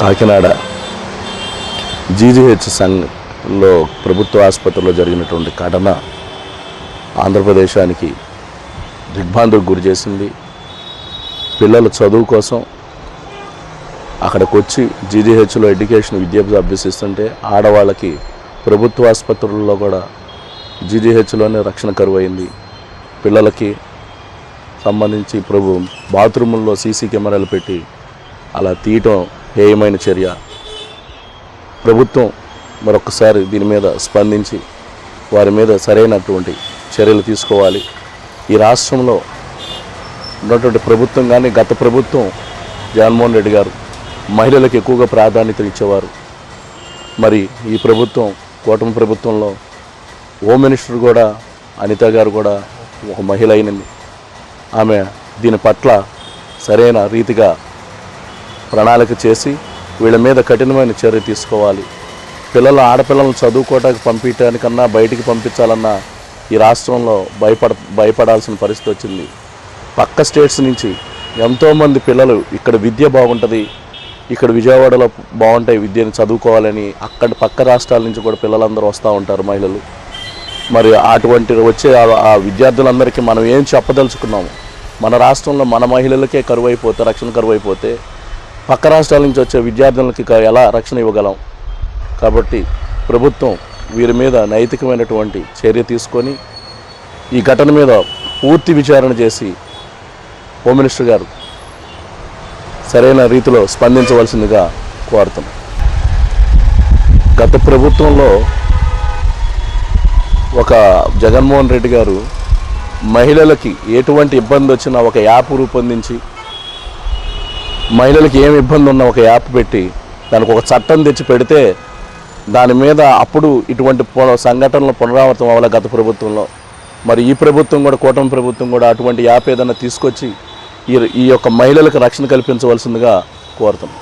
Kakinada GGH సంఘలో ప్రభుత్వ ఆసుపత్రిలో జరిగినటువంటి ఘటన ఆంధ్రప్రదేశానికి దిగ్భ్రాంతికి గురి చేసింది. పిల్లల చదువు కోసం అక్కడికి వచ్చి జీజీహెచ్లో ఎడ్యుకేషన్ విద్య అభ్యసిస్తుంటే ఆడవాళ్ళకి ప్రభుత్వ ఆసుపత్రుల్లో కూడా జీజీహెచ్లోనే రక్షణ కరువు అయింది పిల్లలకి సంబంధించి ప్రభు బాత్రూముల్లో సీసీ కెమెరాలు పెట్టి అలా తీయటం హేయమైన చర్య. ప్రభుత్వం మరొకసారి దీని మీద స్పందించి వారి మీద సరైనటువంటి చర్యలు తీసుకోవాలి. ఈ రాష్ట్రంలో ఉన్నటువంటి ప్రభుత్వం కానీ గత ప్రభుత్వం జగన్మోహన్ రెడ్డి గారు మహిళలకు ఎక్కువగా ప్రాధాన్యత ఇచ్చేవారు. మరి ఈ ప్రభుత్వం కూటమి ప్రభుత్వంలో హోమ్ మినిస్టర్ కూడా అనిత గారు కూడా ఒక మహిళ అయినది ఆమె దీని పట్ల సరైన రీతిగా ప్రణాళిక చేసి వీళ్ళ మీద కఠినమైన చర్య తీసుకోవాలి. పిల్లలు ఆడపిల్లలను చదువుకోవటానికి పంపించడానికన్నా బయటికి పంపించాలన్నా ఈ రాష్ట్రంలో భయపడ భయపడాల్సిన పరిస్థితి వచ్చింది. పక్క స్టేట్స్ నుంచి ఎంతోమంది పిల్లలు ఇక్కడ విద్య బాగుంటుంది ఇక్కడ విజయవాడలో బాగుంటాయి విద్యను చదువుకోవాలని అక్కడ పక్క రాష్ట్రాల నుంచి కూడా పిల్లలందరూ వస్తూ ఉంటారు మహిళలు. మరి అటువంటి వచ్చే ఆ- ఆ విద్యార్థులందరికీ మనం ఏం చెప్పదలుచుకున్నాము? మన రాష్ట్రంలో మన మహిళలకే కరువు అయిపోతే రక్షణ కరువు అయిపోతే పక్క రాష్ట్రాల నుంచి వచ్చే విద్యార్థులకి ఎలా రక్షణ ఇవ్వగలం? కాబట్టి ప్రభుత్వం వీరి మీద నైతికమైనటువంటి చర్య తీసుకొని ఈ ఘటన మీద పూర్తి విచారణ చేసి హోమ్ మినిస్టర్ గారు సరైన రీతిలో స్పందించవలసిందిగా కోరుతున్నాం. గత ప్రభుత్వంలో ఒక జగన్మోహన్ రెడ్డి గారు మహిళలకి ఎటువంటి ఇబ్బంది వచ్చినా ఒక యాప్ రూపొందించి మహిళలకి ఏమి ఇబ్బంది ఉన్న ఒక యాప్ పెట్టి దానికి ఒక చట్టం తెచ్చి పెడితే దాని మీద అప్పుడు ఇటువంటి పున- సంఘటనలు పునరావృతం అవ్వాలి గత ప్రభుత్వంలో. మరి ఈ ప్రభుత్వం కూడా కూటమి ప్రభుత్వం కూడా అటువంటి యాప్ ఏదైనా తీసుకొచ్చి ఈ ఈ యొక్క మహిళలకు రక్షణ కల్పించవలసిందిగా కోరుతున్నాం.